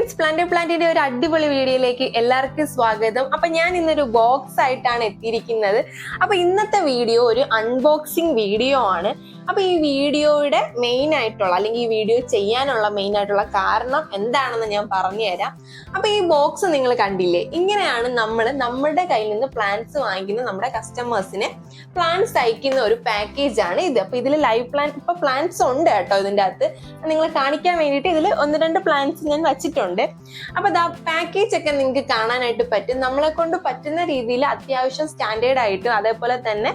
Friends plant പ്ലാന്റിന്റെ ഒരു അടിപൊളി വീഡിയോയിലേക്ക് എല്ലാവർക്കും സ്വാഗതം. അപ്പൊ ഞാൻ ഇന്നൊരു ബോക്സ് ആയിട്ടാണ് എത്തിയിരിക്കുന്നത്. അപ്പൊ ഇന്നത്തെ വീഡിയോ ഒരു അൺബോക്സിംഗ് വീഡിയോ ആണ്. അപ്പൊ ഈ വീഡിയോയുടെ മെയിൻ ആയിട്ടുള്ള അല്ലെങ്കിൽ ഈ വീഡിയോ ചെയ്യാനുള്ള മെയിൻ ആയിട്ടുള്ള കാരണം എന്താണെന്ന് ഞാൻ പറഞ്ഞു തരാം. അപ്പൊ ഈ ബോക്സ് നിങ്ങൾ കണ്ടില്ലേ? ഇങ്ങനെയാണ് നമ്മൾ നമ്മുടെ കയ്യിൽ നിന്ന് പ്ലാന്റ്സ് വാങ്ങിക്കുന്ന നമ്മുടെ കസ്റ്റമേഴ്സിന് പ്ലാന്റ്സ് അയക്കുന്ന ഒരു പാക്കേജ് ആണ് ഇത്. അപ്പൊ ഇതിൽ ലൈവ് പ്ലാന്റ് ഇപ്പൊ പ്ലാന്റ്സ് ഉണ്ട് കേട്ടോ ഇതിന്റെ അകത്ത്. നിങ്ങൾ കാണിക്കാൻ വേണ്ടിയിട്ട് ഇതിൽ ഒന്ന് രണ്ട് പ്ലാന്റ്സ് ഞാൻ വെച്ചിട്ടുണ്ട്. അപ്പൊ ദാ പാക്കേജ് ഒക്കെ നിങ്ങൾക്ക് കാണാനായിട്ട് പറ്റും. നമ്മളെ കൊണ്ട് പറ്റുന്ന രീതിയിൽ അത്യാവശ്യം സ്റ്റാൻഡേർഡ് ആയിട്ടും അതേപോലെ തന്നെ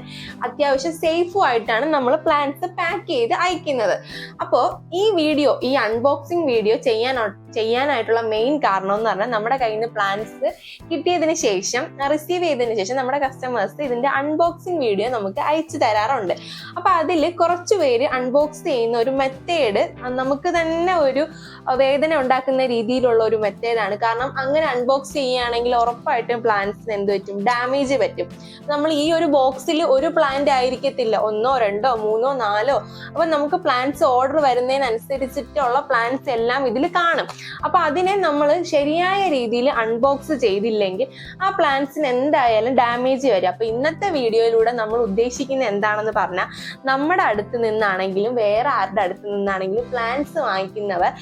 അത്യാവശ്യം സേഫും ആയിട്ടാണ് നമ്മൾ പ്ലാന്റ്സ് പാക്ക് ചെയ്ത് അയക്കുന്നത്. അപ്പോൾ ഈ വീഡിയോ ഈ അൺബോക്സിംഗ് വീഡിയോ ചെയ്യാൻ ചെയ്യാനായിട്ടുള്ള മെയിൻ കാരണം എന്ന് പറഞ്ഞാൽ നമ്മുടെ കയ്യിൽ നിന്ന് പ്ലാന്റ്സ് കിട്ടിയതിന് ശേഷം റിസീവ് ചെയ്തതിന് ശേഷം നമ്മുടെ കസ്റ്റമേഴ്സ് ഇതിന്റെ അൺബോക്സിംഗ് വീഡിയോ നമുക്ക് അയച്ചു തരാറുണ്ട്. അപ്പൊ അതിൽ കുറച്ച് പേര് അൺബോക്സ് ചെയ്യുന്ന ഒരു മെത്തേഡ് നമുക്ക് തന്നെ ഒരു വേദന ഉണ്ടാക്കുന്ന രീതിയിലുള്ള ഒരു മെത്തേഡാണ് കാരണം അങ്ങനെ അൺബോക്സ് ചെയ്യുകയാണെങ്കിൽ ഉറപ്പായിട്ടും പ്ലാന്റ്സിന് എന്ത് പറ്റും? ഡാമേജ് പറ്റും. നമ്മൾ ഈ ഒരു ബോക്സിൽ ഒരു പ്ലാന്റ് ആയിരിക്കത്തില്ല. ഒന്നോ രണ്ടോ മൂന്നോ നാലോ. അപ്പൊ നമുക്ക് പ്ലാന്റ്സ് ഓർഡർ വരുന്നതിനനുസരിച്ചിട്ടുള്ള പ്ലാന്റ്സ് എല്ലാം ഇതിൽ കാണും. അപ്പൊ അതിനെ നമ്മൾ ശരിയായ രീതിയിൽ അൺബോക്സ് ചെയ്തില്ലെങ്കിൽ ആ പ്ലാന്റ്സിന് എന്തായാലും ഡാമേജ് വരും. അപ്പോൾ ഇന്നത്തെ വീഡിയോയിലൂടെ നമ്മൾ ഉദ്ദേശിക്കുന്നത് എന്താണെന്ന് പറഞ്ഞാൽ നമ്മുടെ അടുത്ത് നിന്നാണെങ്കിലും വേറെ ആരുടെ അടുത്ത് നിന്നാണെങ്കിലും പ്ലാന്റ്സ് വാങ്ങിക്കുന്നവർ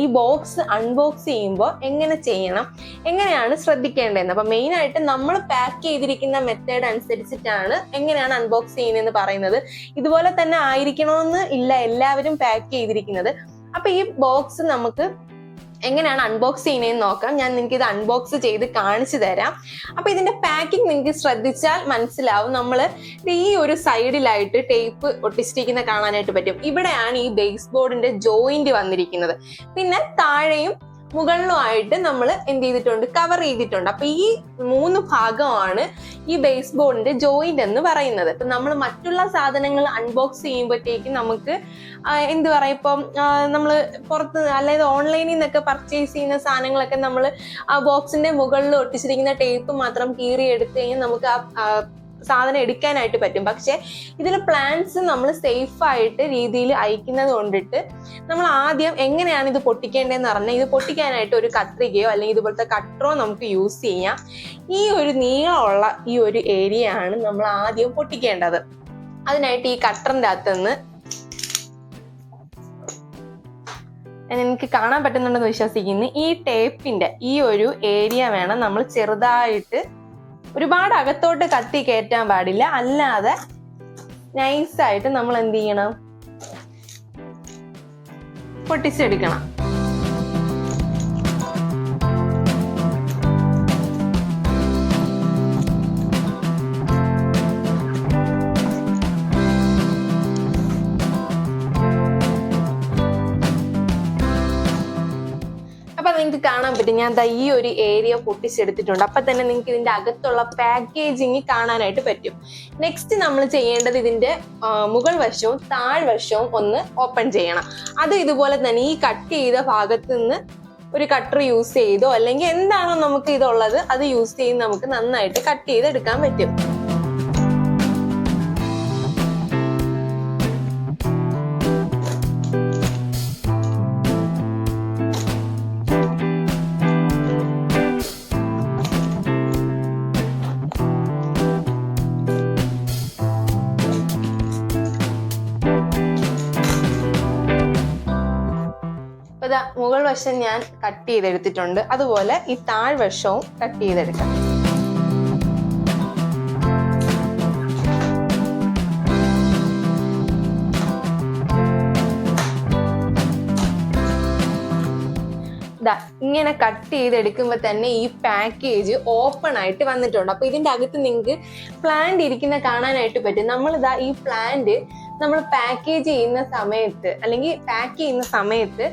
ഈ ബോക്സ് അൺബോക്സ് ചെയ്യുമ്പോൾ എങ്ങനെ ചെയ്യണം എങ്ങനെയാണ് ശ്രദ്ധിക്കേണ്ടതെന്ന്. അപ്പൊ മെയിനായിട്ട് നമ്മൾ പാക്ക് ചെയ്തിരിക്കുന്ന മെത്തേഡ് അനുസരിച്ചിട്ടാണ് എങ്ങനെയാണ് അൺബോക്സ് ചെയ്യുന്നതെന്ന് പറയുന്നത്. ഇതുപോലെ തന്നെ ആയിരിക്കണമെന്ന് ഇല്ല എല്ലാവരും പാക്ക് ചെയ്തിരിക്കുന്നത്. അപ്പൊ ഈ ബോക്സ് നമുക്ക് എങ്ങനെയാണ് അൺബോക്സ് ചെയ്യുന്നതെന്ന് നോക്കാം. ഞാൻ നിങ്ങൾക്ക് ഇത് അൺബോക്സ് ചെയ്ത് കാണിച്ചു തരാം. അപ്പൊ ഇതിന്റെ പാക്കിംഗ് നിങ്ങൾക്ക് ശ്രദ്ധിച്ചാൽ മനസ്സിലാവും. നമ്മൾ ഈ ഒരു സൈഡിലായിട്ട് ടേപ്പ് ഒട്ടിച്ചിരിക്കുന്ന കാണാനായിട്ട് പറ്റും. ഇവിടെയാണ് ഈ ബേസ് ബോർഡിന്റെ ജോയിന്റ് വന്നിരിക്കുന്നത്. പിന്നെ താഴെയും മുകളിലുമായിട്ട് നമ്മൾ എന്ത് ചെയ്തിട്ടുണ്ട്? കവർ ചെയ്തിട്ടുണ്ട്. അപ്പൊ ഈ മൂന്ന് ഭാഗമാണ് ഈ ബേസ് ബോർഡിന്റെ ജോയിന്റ് എന്ന് പറയുന്നത്. ഇപ്പൊ നമ്മൾ മറ്റുള്ള സാധനങ്ങൾ അൺബോക്സ് ചെയ്യുമ്പോഴത്തേക്കും നമുക്ക് എന്ത് പറയാ ഇപ്പം നമ്മൾ പുറത്ത് അതായത് ഓൺലൈനിൽ നിന്നൊക്കെ പർച്ചേസ് ചെയ്യുന്ന സാധനങ്ങളൊക്കെ നമ്മൾ ആ ബോക്സിന്റെ മുകളിൽ ഒട്ടിച്ചിരിക്കുന്ന ടേപ്പ് മാത്രം കീറി എടുത്തു കഴിഞ്ഞാൽ നമുക്ക് ആ സാധനം എടുക്കാനായിട്ട് പറ്റും. പക്ഷെ ഇതിൽ പ്ലാന്റ്സ് നമ്മൾ സേഫ് ആയിട്ട് രീതിയിൽ അയക്കുന്നത് കൊണ്ടിട്ട് നമ്മൾ ആദ്യം എങ്ങനെയാണ് ഇത് പൊട്ടിക്കേണ്ടതെന്ന് പറഞ്ഞാൽ ഇത് പൊട്ടിക്കാനായിട്ട് ഒരു കത്രികയോ അല്ലെങ്കിൽ ഇതുപോലത്തെ കട്ടറോ നമുക്ക് യൂസ് ചെയ്യാം. ഈ ഒരു നീളമുള്ള ഈ ഒരു ഏരിയ ആണ് നമ്മൾ ആദ്യം പൊട്ടിക്കേണ്ടത്. അതിനായിട്ട് ഈ കട്ടറിന്റെ അകത്തുനിന്ന് എനിക്ക് കാണാൻ പറ്റുന്നുണ്ടെന്ന് വിശ്വസിക്കുന്നു. ഈ ടേപ്പിന്റെ ഈ ഒരു ഏരിയ വേണം നമ്മൾ ചെറുതായിട്ട് ഒരുപാട് അകത്തോട്ട് കത്തി കയറ്റാൻ പാടില്ല. അല്ലാതെ നൈസായിട്ട് നമ്മൾ എന്ത് ചെയ്യണം? പൊട്ടിച്ചെടുക്കണം. പറ്റും ഞാൻ ദാ ഈ ഒരു ഏരിയ പൊട്ടിച്ചെടുത്തിട്ടുണ്ട്. അപ്പൊ തന്നെ നിങ്ങൾക്ക് ഇതിന്റെ അകത്തുള്ള പാക്കേജിങ് കാണാനായിട്ട് പറ്റും. നെക്സ്റ്റ് നമ്മൾ ചെയ്യേണ്ടത് ഇതിന്റെ മുകൾ വശവും താഴ്വശവും ഒന്ന് ഓപ്പൺ ചെയ്യണം. അത് ഇതുപോലെ തന്നെ ഈ കട്ട് ചെയ്ത ഭാഗത്ത് നിന്ന് ഒരു കട്ടർ യൂസ് ചെയ്തോ അല്ലെങ്കിൽ എന്താണോ നമുക്ക് ഇതുള്ളത് അത് യൂസ് ചെയ്ത് നമുക്ക് നന്നായിട്ട് കട്ട് ചെയ്തെടുക്കാൻ പറ്റും. ഇതാ മുകൾ വശം ഞാൻ കട്ട് ചെയ്തെടുത്തിട്ടുണ്ട്. അതുപോലെ ഈ താഴ്വശവും കട്ട് ചെയ്തെടുക്കാം. ഇങ്ങനെ കട്ട് ചെയ്തെടുക്കുമ്പോൾ തന്നെ ഈ പാക്കേജ് ഓപ്പൺ ആയിട്ട് വന്നിട്ടുണ്ട്. അപ്പൊ ഇതിന്റെ അകത്ത് നിങ്ങൾക്ക് പ്ലാന്റ് ഇരിക്കുന്ന കാണാനായിട്ട് പറ്റും. നമ്മളിതാ ഈ പ്ലാന്റ് നമ്മൾ പാക്കേജ് ചെയ്യുന്ന സമയത്ത് അല്ലെങ്കിൽ പാക്ക് ചെയ്യുന്ന സമയത്ത്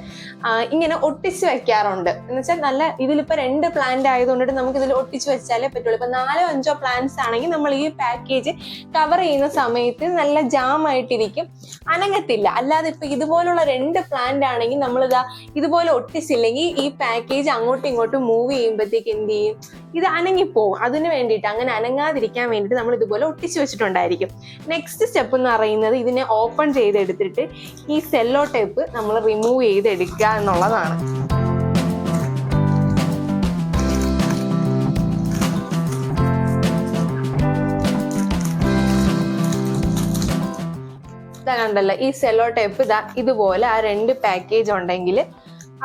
ഇങ്ങനെ ഒട്ടിച്ച് വെക്കാറുണ്ട്. എന്ന് വെച്ചാൽ നല്ല ഇതിലിപ്പോൾ രണ്ട് പ്ലാന്റ് ആയതുകൊണ്ട് നമുക്ക് ഇതിൽ ഒട്ടിച്ച് വെച്ചാലേ പറ്റുള്ളൂ. ഇപ്പൊ നാലോ അഞ്ചോ പ്ലാന്റ്സ് ആണെങ്കിൽ നമ്മൾ ഈ പാക്കേജ് കവർ ചെയ്യുന്ന സമയത്ത് നല്ല ജാം ആയിട്ടിരിക്കും. അനങ്ങത്തില്ല. അല്ലാതെ ഇപ്പൊ ഇതുപോലുള്ള രണ്ട് പ്ലാന്റ് ആണെങ്കിൽ നമ്മൾ നമ്മളിതാ ഇതുപോലെ ഒട്ടിച്ചില്ലെങ്കിൽ ഈ പാക്കേജ് അങ്ങോട്ടും ഇങ്ങോട്ടും മൂവ് ചെയ്യുമ്പോഴത്തേക്ക് എന്ത് ചെയ്യും? ഇത് അനങ്ങിപ്പോവും. അതിന് വേണ്ടിയിട്ട് അങ്ങനെ അനങ്ങാതിരിക്കാൻ വേണ്ടിയിട്ട് നമ്മൾ ഇതുപോലെ ഒട്ടിച്ച് വെച്ചിട്ടുണ്ടായിരിക്കും. നെക്സ്റ്റ് സ്റ്റെപ്പ് എന്ന് പറയുന്നത് ഇതിനെ പിന്നെ ഓപ്പൺ ചെയ്തെടുത്തിട്ട് ഈ സെല്ലോ ടേപ്പ് നമ്മൾ റിമൂവ് ചെയ്തെടുക്കുക എന്നുള്ളതാണ്. ഇതാ കണ്ടല്ലോ ഈ സെല്ലോ ടേപ്പ് ഇതാ ഇതുപോലെ ആ രണ്ട് പാക്കേജ് ഉണ്ടെങ്കിൽ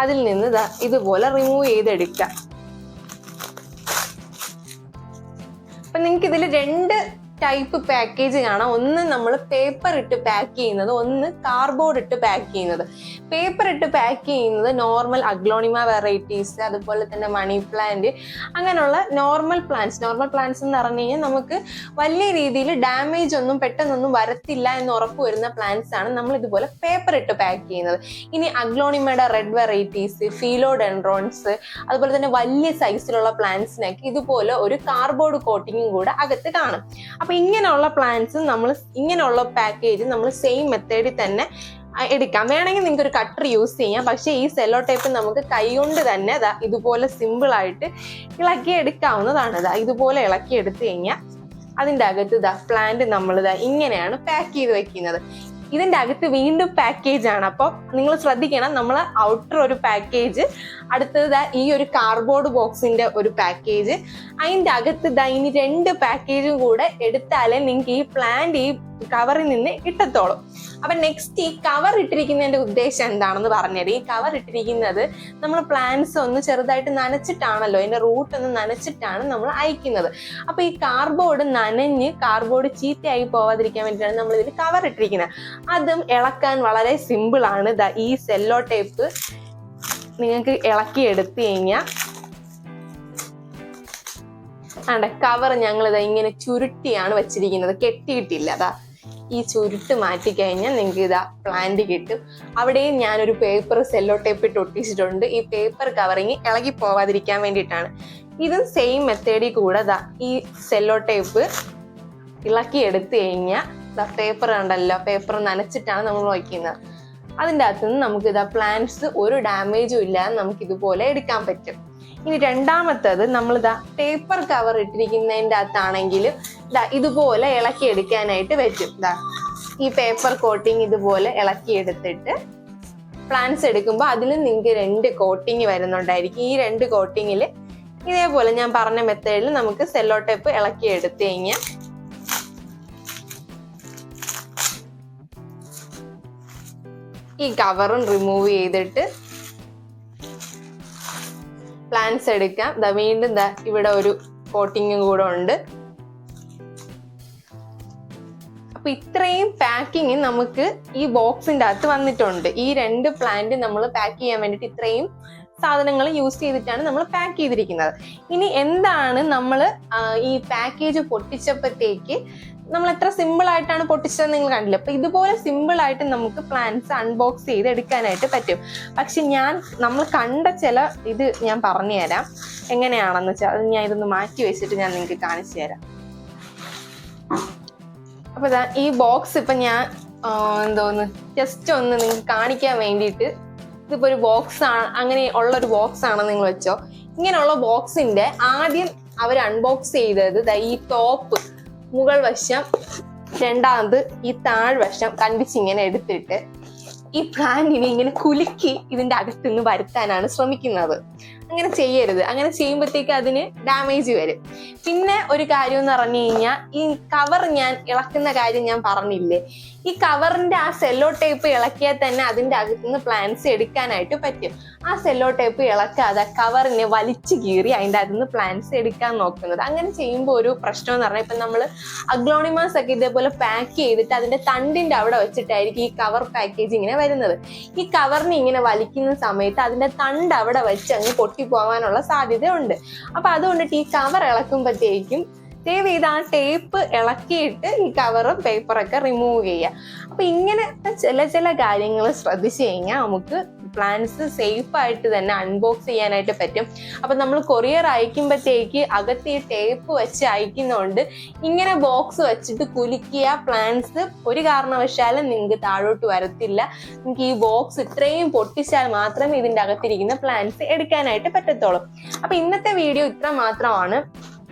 അതിൽ നിന്ന് ഇതാ ഇതുപോലെ റിമൂവ് ചെയ്തെടുക്കുക. അപ്പൊ നിങ്ങൾക്ക് ഇതിൽ രണ്ട് ടൈപ്പ് പാക്കേജ് കാണാം ഒന്ന് നമ്മൾ പേപ്പർ ഇട്ട് പാക്ക് ചെയ്യുന്നത് ഒന്ന് കാർഡ്ബോർഡ് ഇട്ട് പാക്ക് ചെയ്യുന്നത്. പേപ്പർ ഇട്ട് പാക്ക് ചെയ്യുന്നത് നോർമൽ അഗ്ലോണിമ വെറൈറ്റീസ് അതുപോലെ തന്നെ മണി പ്ലാന്റ് അങ്ങനെയുള്ള നോർമൽ പ്ലാന്റ്സ് നോർമൽ പ്ലാന്റ്സ് എന്ന് പറഞ്ഞു കഴിഞ്ഞാൽ നമുക്ക് വലിയ രീതിയിൽ ഡാമേജ് ഒന്നും പെട്ടെന്നൊന്നും വരത്തില്ല എന്ന് ഉറപ്പ് വരുന്ന പ്ലാന്റ്സ് ആണ് നമ്മൾ ഇതുപോലെ പേപ്പർ ഇട്ട് പാക്ക് ചെയ്യുന്നത്. ഇനി അഗ്ലോണിമയുടെ റെഡ് വെറൈറ്റീസ് ഫീലോഡെൻഡ്രോൺസ് അതുപോലെ തന്നെ വലിയ സൈസിലുള്ള പ്ലാന്റ്സിനൊക്കെ ഇതുപോലെ ഒരു കാർഡ്ബോർഡ് കോട്ടിങ്ങും കൂടെ അകത്ത് കാണും. അപ്പൊ ഇങ്ങനെയുള്ള പ്ലാന്റ്സ് നമ്മൾ ഇങ്ങനെയുള്ള പാക്കേജ് നമ്മൾ സെയിം മെത്തേഡിൽ തന്നെ എടുക്കാം. വേണമെങ്കിൽ നിങ്ങൾക്ക് ഒരു കട്ടർ യൂസ് ചെയ്യാം. പക്ഷേ ഈ സെല്ലോ ടേപ്പ് നമുക്ക് കൈകൊണ്ട് തന്നെ ദാ ഇതുപോലെ സിമ്പിൾ ആയിട്ട് ഇളക്കി എടുക്കാവുന്നതാണ്. ദാ ഇതുപോലെ ഇളക്കി എടുത്തു കഴിഞ്ഞാൽ അതിന്റെ അകത്ത് ഇതാ പ്ലാന്റ് നമ്മൾ ഇതാ ഇങ്ങനെയാണ് പാക്ക് ചെയ്ത് വെക്കുന്നത്. ഇതിന്റെ അകത്ത് വീണ്ടും പാക്കേജ് ആണ്. അപ്പോൾ നിങ്ങൾ ശ്രദ്ധിക്കണം നമ്മൾ ഔട്ടർ ഒരു പാക്കേജ് അടുത്തത് ഈ ഒരു കാർഡ്ബോർഡ് ബോക്സിന്റെ ഒരു പാക്കേജ് അതിന്റെ അകത്ത് ദാ ഇനി രണ്ട് പാക്കേജും കൂടെ എടുത്താലേ നിങ്ങൾക്ക് ഈ പ്ലാന്റ് ഈ കവറിൽ നിന്ന് കിട്ടത്തോളും. അപ്പൊ നെക്സ്റ്റ് ഈ കവർ ഇട്ടിരിക്കുന്നതിന്റെ ഉദ്ദേശം എന്താണെന്ന് പറഞ്ഞത് ഈ കവർ ഇട്ടിരിക്കുന്നത് നമ്മൾ പ്ലാന്റ്സ് ഒന്ന് ചെറുതായിട്ട് നനച്ചിട്ടാണല്ലോ അതിന്റെ റൂട്ട് ഒന്ന് നനച്ചിട്ടാണ് നമ്മൾ അയക്കുന്നത്. അപ്പൊ ഈ കാർബോർഡ് നനഞ്ഞ് കാർബോർഡ് ചീത്തയായി പോവാതിരിക്കാൻ വേണ്ടിയിട്ടാണ് നമ്മൾ ഇതിൽ കവർ ഇട്ടിരിക്കുന്നത്. അതും ഇളക്കാൻ വളരെ സിമ്പിൾ ആണ്. ഈ സെല്ലോ ടേപ്പ് നിങ്ങൾക്ക് ഇളക്കി എടുത്തു കഴിഞ്ഞാൽ ആണ്ടെ കവർ ഞങ്ങൾ ഇതാ ഇങ്ങനെ ചുരുട്ടിയാണ് വെച്ചിരിക്കുന്നത്. കെട്ടിയിട്ടില്ല. അതാ ഈ ചുരുട്ട് മാറ്റി കഴിഞ്ഞാൽ നിങ്ങൾക്ക് ഇതാ പ്ലാന്റ് കിട്ടും. അവിടെയും ഞാനൊരു പേപ്പർ സെല്ലോ ടേപ്പ് ഇട്ട് ഒട്ടിച്ചിട്ടുണ്ട്. ഈ പേപ്പർ കവറിങ് ഇളകി പോവാതിരിക്കാൻ വേണ്ടിയിട്ടാണ്. ഇതും സെയിം മെത്തേഡിൽ കൂടെ ദാ ഈ സെല്ലോ ടേപ്പ് ഇളക്കി എടുത്തു കഴിഞ്ഞാൽ പേപ്പർ ഉണ്ടല്ലോ പേപ്പർ നനച്ചിട്ടാണ് നമ്മൾ വയ്ക്കുന്നത്. അതിന്റെ അകത്ത് നിന്ന് നമുക്ക് ഇതാ പ്ലാന്റ്സ് ഒരു ഡാമേജും ഇല്ലാതെ നമുക്ക് ഇതുപോലെ എടുക്കാൻ പറ്റും. ഇനി രണ്ടാമത്തത് നമ്മളിതാ പേപ്പർ കവർ ഇട്ടിരിക്കുന്നതിന്റെ അകത്താണെങ്കിൽ ഇതാ ഇതുപോലെ ഇളക്കി എടുക്കാനായിട്ട് പറ്റും. ഇതാ ഈ പേപ്പർ കോട്ടിങ് ഇതുപോലെ ഇളക്കി എടുത്തിട്ട് പ്ലാന്റ്സ് എടുക്കുമ്പോൾ അതിൽ നിങ്ങൾക്ക് രണ്ട് കോട്ടിങ് വരുന്നുണ്ടായിരിക്കും. ഈ രണ്ട് കോട്ടിങ്ങിൽ ഇതേപോലെ ഞാൻ പറഞ്ഞ മെത്തേഡിൽ നമുക്ക് സെല്ലോ ടേപ്പ് ഇളക്കി എടുത്തു കഴിഞ്ഞാൽ ഈ കവറും റിമൂവ് ചെയ്തിട്ട് പ്ലാന്റ്സ് എടുക്കാം. ദാ വീണ്ടും ദാ ഇവിടെ ഒരു കോട്ടിങ്ങും കൂടെ ഉണ്ട്. അപ്പൊ ഇത്രയും പാക്കിങ് നമുക്ക് ഈ ബോക്സിന്റെ അകത്ത് വന്നിട്ടുണ്ട്. ഈ രണ്ട് പ്ലാന്റ് നമ്മൾ പാക്ക് ചെയ്യാൻ വേണ്ടിയിട്ട് ഇത്രയും സാധനങ്ങൾ യൂസ് ചെയ്തിട്ടാണ് നമ്മൾ പാക്ക് ചെയ്തിരിക്കുന്നത്. ഇനി എന്താണ് നമ്മൾ ഈ പാക്കേജ് പൊട്ടിച്ചപ്പോഴത്തേക്ക് നമ്മൾ എത്ര സിമ്പിൾ ആയിട്ടാണ് പൊട്ടിച്ചത് നിങ്ങൾ കണ്ടില്ല. അപ്പൊ ഇതുപോലെ സിമ്പിൾ ആയിട്ട് നമുക്ക് പ്ലാന്റ്സ് അൺബോക്സ് ചെയ്ത് എടുക്കാനായിട്ട് പറ്റും. പക്ഷെ ഞാൻ നമ്മൾ കണ്ട ചില ഇത് ഞാൻ പറഞ്ഞു തരാം എങ്ങനെയാണെന്ന് വെച്ചാൽ ഞാൻ ഇതൊന്ന് മാറ്റി വെച്ചിട്ട് ഞാൻ നിങ്ങൾക്ക് കാണിച്ചു തരാം. അപ്പൊ ഈ ബോക്സ് ഇപ്പൊ ഞാൻ എന്തോന്ന് ജസ്റ്റ് ഒന്ന് നിങ്ങൾക്ക് കാണിക്കാൻ വേണ്ടിയിട്ട് ഇതിപ്പോ ഒരു ബോക്സ് ആണ് അങ്ങനെ ഉള്ള ഒരു ബോക്സ് ആണെന്ന് നിങ്ങൾ വെച്ചോ. ഇങ്ങനെയുള്ള ബോക്സിന്റെ ആദ്യം അവർ അൺബോക്സ് ചെയ്തത് ഈ ടോപ്പ് മുകൾ വശം രണ്ടാമത് ഈ താഴ്വശം കണ്ടിച്ച് ഇങ്ങനെ എടുത്തിട്ട് ഈ പ്ലാന്റിനെ ഇങ്ങനെ കുലുക്കി ഇതിന്റെ അകത്തുനിന്ന് വരുത്താനാണ് ശ്രമിക്കുന്നത്. അങ്ങനെ ചെയ്യരുത്. അങ്ങനെ ചെയ്യുമ്പോഴത്തേക്ക് അതിന് ഡാമേജ് വരും. പിന്നെ ഒരു കാര്യം എന്ന് പറഞ്ഞു കഴിഞ്ഞാൽ ഈ കവർ ഞാൻ ഇളക്കുന്ന കാര്യം ഞാൻ പറഞ്ഞില്ലേ? ഈ കവറിന്റെ ആ സെല്ലോ ടേപ്പ് ഇളക്കിയാൽ തന്നെ അതിന്റെ അകത്തുനിന്ന് പ്ലാന്റ്സ് എടുക്കാനായിട്ട് പറ്റും. ആ സെല്ലോ ടേപ്പ് ഇളക്കാതെ കവറിനെ വലിച്ചു കീറി അതിന്റെ അകത്തുനിന്ന് പ്ലാന്റ്സ് എടുക്കാൻ നോക്കുന്നത്. അങ്ങനെ ചെയ്യുമ്പോൾ ഒരു പ്രശ്നം എന്ന് പറഞ്ഞാൽ ഇപ്പൊ നമ്മൾ അഗ്ലോണിമാസ് ഒക്കെ ഇതേപോലെ പാക്ക് ചെയ്തിട്ട് അതിന്റെ തണ്ടിന്റെ അവിടെ വെച്ചിട്ടായിരിക്കും ഈ കവർ പാക്കേജ് ഇങ്ങനെ വരുന്നത്. ഈ കവറിനെ ഇങ്ങനെ വലിക്കുന്ന സമയത്ത് അതിന്റെ തണ്ട് അവിടെ വെച്ച് അങ്ങ് പൊട്ടിപ്പോവാനുള്ള സാധ്യതയുണ്ട്. അപ്പൊ അതുകൊണ്ടിട്ട് ഈ കവർ ഇളക്കുമ്പോഴത്തേക്കും ദയവ് ചെയ്ത് ആ ടേപ്പ് ഇളക്കിയിട്ട് ഈ കവറും പേപ്പറൊക്കെ റിമൂവ് ചെയ്യുക. അപ്പൊ ഇങ്ങനത്തെ ചില ചില കാര്യങ്ങൾ ശ്രദ്ധിച്ചു കഴിഞ്ഞാൽ നമുക്ക് പ്ലാന്റ്സ് സേഫ് ആയിട്ട് തന്നെ അൺബോക്സ് ചെയ്യാനായിട്ട് പറ്റും. അപ്പൊ നമ്മൾ കൊറിയർ അയക്കുമ്പോഴത്തേക്ക് അകത്ത് ഈ ടേപ്പ് വെച്ച് അയക്കുന്നതുകൊണ്ട് ഇങ്ങനെ ബോക്സ് വെച്ചിട്ട് കുലുക്കിയ പ്ലാന്റ്സ് ഒരു കാരണവശാലും നിങ്ങൾക്ക് താഴോട്ട് വരത്തില്ല. നിങ്ങൾക്ക് ഈ ബോക്സ് ഇത്രയും പൊട്ടിച്ചാൽ മാത്രമേ ഇതിന്റെ അകത്തിരിക്കുന്ന പ്ലാന്റ്സ് എടുക്കാനായിട്ട് പറ്റത്തുള്ളൂ. അപ്പൊ ഇന്നത്തെ വീഡിയോ ഇത്ര മാത്രമാണ്.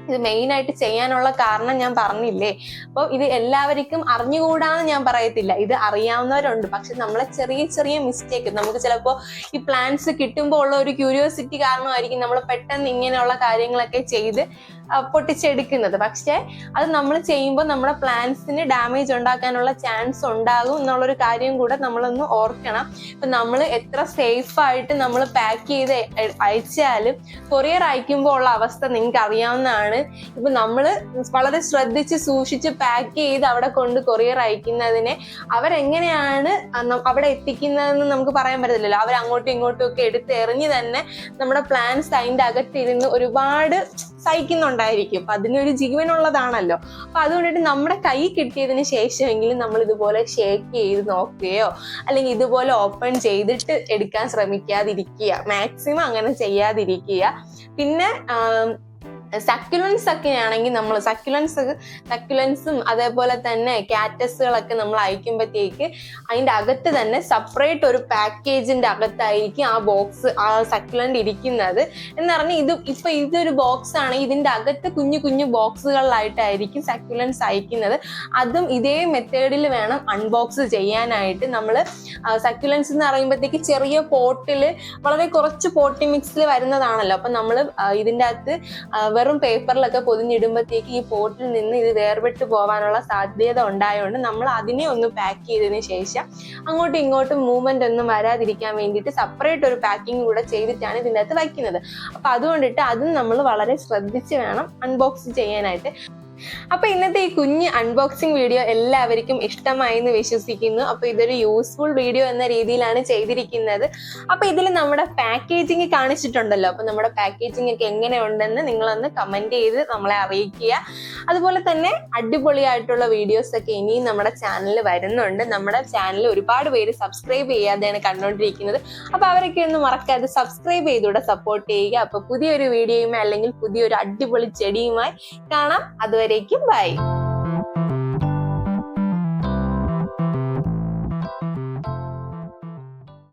ഇത് മെയിൻ ആയിട്ട് ചെയ്യാനുള്ള കാരണം ഞാൻ പറഞ്ഞില്ലേ? അപ്പോൾ ഇത് എല്ലാവർക്കും അറിഞ്ഞുകൂടാന്ന് ഞാൻ പറയത്തില്ല. ഇത് അറിയാവുന്നവരുണ്ട്. പക്ഷെ നമ്മളെ ചെറിയ ചെറിയ മിസ്റ്റേക്ക് നമുക്ക് ചിലപ്പോൾ ഈ പ്ലാൻസ് കിട്ടുമ്പോൾ ഉള്ള ഒരു ക്യൂരിയോസിറ്റി കാരണമായിരിക്കും നമ്മൾ പെട്ടെന്ന് ഇങ്ങനെയുള്ള കാര്യങ്ങളൊക്കെ ചെയ്ത് പൊട്ടിച്ചെടുക്കുന്നത്. പക്ഷെ അത് നമ്മൾ ചെയ്യുമ്പോൾ നമ്മുടെ പ്ലാന്റ്സിന് ഡാമേജ് ഉണ്ടാക്കാനുള്ള ചാൻസ് ഉണ്ടാകും എന്നുള്ളൊരു കാര്യം കൂടെ നമ്മളൊന്ന് ഓർക്കണം. ഇപ്പൊ നമ്മൾ എത്ര സേഫ് ആയിട്ട് നമ്മൾ പാക്ക് ചെയ്ത് അയച്ചാലും കൊറിയർ അയക്കുമ്പോൾ ഉള്ള അവസ്ഥ നിങ്ങൾക്ക് അറിയാവുന്നതാണ്. ഇപ്പൊ നമ്മൾ വളരെ ശ്രദ്ധിച്ച് സൂക്ഷിച്ച് പാക്ക് ചെയ്ത് അവിടെ കൊണ്ട് കൊറിയർ അയക്കുന്നതിനെ അവരെങ്ങനെയാണ് അവിടെ എത്തിക്കുന്നതെന്ന് നമുക്ക് പറയാൻ പറ്റത്തില്ലല്ലോ. അവർ അങ്ങോട്ടും ഇങ്ങോട്ടും ഒക്കെ എടുത്തെറിഞ്ഞ് തന്നെ നമ്മുടെ പ്ലാൻസ് അതിന്റെ അകത്തിരുന്ന് ഒരുപാട് സഹിക്കുന്നുണ്ടായിരിക്കും. അതിനൊരു ജീവനുള്ളതാണല്ലോ. അപ്പൊ അതുകൊണ്ടിട്ട് നമ്മുടെ കൈ കിട്ടിയതിന് ശേഷമെങ്കിലും നമ്മൾ ഇതുപോലെ ഷേക്ക് ചെയ്ത് നോക്കുകയോ അല്ലെങ്കിൽ ഇതുപോലെ ഓപ്പൺ ചെയ്തിട്ട് എടുക്കാൻ ശ്രമിക്കാതിരിക്കുക. മാക്സിമം അങ്ങനെ ചെയ്യാതിരിക്കുക. പിന്നെ സക്യുലൻസ് ഒക്കെ ആണെങ്കിൽ നമ്മൾ സക്യുലൻസ് സക്യുലൻസും അതേപോലെ തന്നെ കാറ്റസുകളൊക്കെ നമ്മൾ അയക്കുമ്പോഴത്തേക്ക് അതിന്റെ അകത്ത് തന്നെ സെപ്പറേറ്റ് ഒരു പാക്കേജിന്റെ അകത്തായിരിക്കും ആ ബോക്സ് ആ സക്യുലന്റ് ഇരിക്കുന്നത്. എന്ന് പറഞ്ഞാൽ ഇത് ഇപ്പം ഇതൊരു ബോക്സ് ആണെങ്കിൽ ഇതിന്റെ അകത്ത് കുഞ്ഞു കുഞ്ഞു ബോക്സുകളിലായിട്ടായിരിക്കും സക്യുലൻസ് അയക്കുന്നത്. അതും ഇതേ മെത്തേഡിൽ വേണം അൺബോക്സ് ചെയ്യാനായിട്ട് നമ്മൾ സക്യുലൻസ് എന്ന് പറയുമ്പോഴത്തേക്ക് ചെറിയ പോട്ടിൽ വളരെ കുറച്ച് പോട്ടി മിക്സിൽ വരുന്നതാണല്ലോ. അപ്പം നമ്മൾ ഇതിന്റെ അകത്ത് വെറും പേപ്പറിലൊക്കെ പൊതിഞ്ഞിടുമ്പോഴത്തേക്ക് ഈ പോട്ടിൽ നിന്ന് ഇത് വേർപെട്ട് പോകാനുള്ള സാധ്യത ഉണ്ടായതുകൊണ്ട് നമ്മൾ അതിനെ ഒന്ന് പാക്ക് ചെയ്തതിന് ശേഷം അങ്ങോട്ടും ഇങ്ങോട്ടും മൂവ്മെന്റ് ഒന്നും വരാതിരിക്കാൻ വേണ്ടിയിട്ട് സെപ്പറേറ്റ് ഒരു പാക്കിംഗ് കൂടെ ചെയ്തിട്ടാണ് ഇതിന്റെ അകത്ത് വയ്ക്കുന്നത്. അപ്പൊ അതുകൊണ്ടിട്ട് അതും നമ്മൾ വളരെ ശ്രദ്ധിച്ച് വേണം അൺബോക്സ് ചെയ്യാനായിട്ട്. അപ്പൊ ഇന്നത്തെ ഈ കുഞ്ഞ് അൺബോക്സിംഗ് വീഡിയോ എല്ലാവർക്കും ഇഷ്ടമായി എന്ന് വിശ്വസിക്കുന്നു. അപ്പൊ ഇതൊരു യൂസ്ഫുൾ വീഡിയോ എന്ന രീതിയിലാണ് ചെയ്തിരിക്കുന്നത്. അപ്പൊ ഇതിൽ നമ്മുടെ പാക്കേജിങ് കാണിച്ചിട്ടുണ്ടല്ലോ. അപ്പൊ നമ്മുടെ പാക്കേജിങ് ഒക്കെ എങ്ങനെയുണ്ടെന്ന് നിങ്ങളൊന്ന് കമന്റ് ചെയ്ത് നമ്മളെ അറിയിക്കുക. അതുപോലെ തന്നെ അടിപൊളിയായിട്ടുള്ള വീഡിയോസ് ഒക്കെ ഇനിയും നമ്മുടെ ചാനലിൽ വരുന്നുണ്ട്. നമ്മുടെ ചാനൽ ഒരുപാട് പേര് സബ്സ്ക്രൈബ് ചെയ്യാതെയാണ് കണ്ടുകൊണ്ടിരിക്കുന്നത് അപ്പൊ അവരൊക്കെ ഒന്ന് മറക്കാതെ സബ്സ്ക്രൈബ് ചെയ്തുകൂടെ സപ്പോർട്ട് ചെയ്യുക. അപ്പൊ പുതിയൊരു വീഡിയോയുമായി അല്ലെങ്കിൽ പുതിയൊരു അടിപൊളി ചെടിയുമായി കാണാം. അതുവരേക്കും ബൈ.